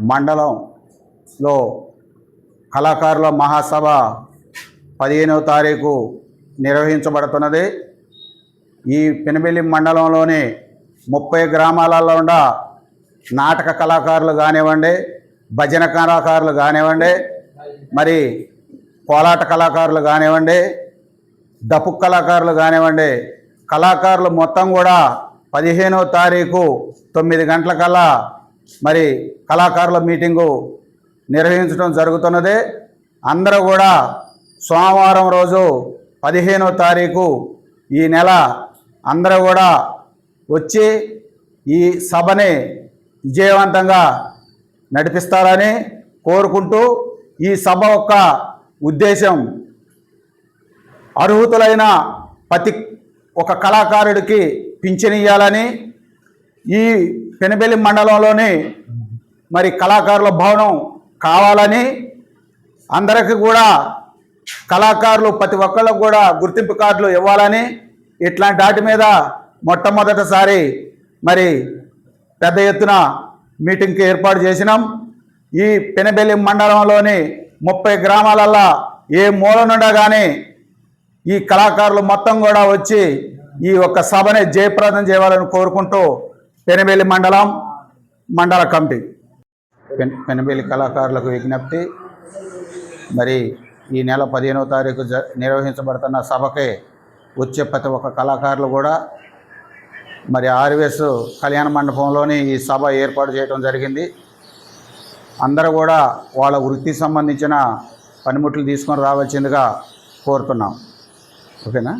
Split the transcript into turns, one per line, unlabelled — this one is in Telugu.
మండలంలో కళాకారుల మహాసభ పదిహేనవ తారీఖు నిర్వహించబడుతున్నది. ఈ పెనబెల్లి మండలంలోని ముప్పై గ్రామాలలో ఉండ నాటక కళాకారులు కానివ్వండి భజన కళాకారులు కానివ్వండి మరి కోలాట కళాకారులు కానివ్వండి దపు కళాకారులు కానివ్వండి కళాకారులు మొత్తం కూడా పదిహేనవ తారీఖు తొమ్మిది గంటలకల్లా మరి కళాకారుల మీటింగు నిర్వహించడం జరుగుతున్నది. అందరూ కూడా సోమవారం రోజు పదిహేనవ తారీఖు ఈ నెల అందరూ కూడా వచ్చి ఈ సభని విజయవంతంగా నడిపిస్తారని కోరుకుంటూ ఈ సభ యొక్క ఉద్దేశం అర్హుతులైన ప్రతి ఒక కళాకారుడికి పింఛనియ్యాలని ఈ పెనబెల్లి మండలంలోని మరి కళాకారుల భవనం కావాలని అందరికీ కూడా కళాకారులు ప్రతి ఒక్కళ్ళకు కూడా గుర్తింపు కార్డులు ఇవ్వాలని ఇట్లాంటి వాటి మీద మొట్టమొదటిసారి మరి పెద్ద ఎత్తున మీటింగ్కి ఏర్పాటు చేసినాం. ఈ పెనబెల్లి మండలంలోని ముప్పై గ్రామాలల్లో ఏ మూల నుండా కానీ ఈ కళాకారులు మొత్తం కూడా వచ్చి ఈ ఒక్క సభని జయప్రదం చేయాలని కోరుకుంటూ పెనబెల్లి మండలం మండల కమిటీ. పెన్ పెనబెల్లి కళాకారులకు విజ్ఞప్తి. మరి ఈ నెల పదిహేనవ తారీఖు జ నిర్వహించబడుతున్న సభకే వచ్చే ప్రతి ఒక్క కళాకారులు కూడా మరి ఆర్వీఎస్ కళ్యాణ మండపంలోని ఈ సభ ఏర్పాటు చేయడం జరిగింది. అందరూ కూడా వాళ్ళ వృత్తికి సంబంధించిన పనిముట్లు తీసుకొని రావాల్సిందిగా కోరుతున్నాం. ఓకేనా?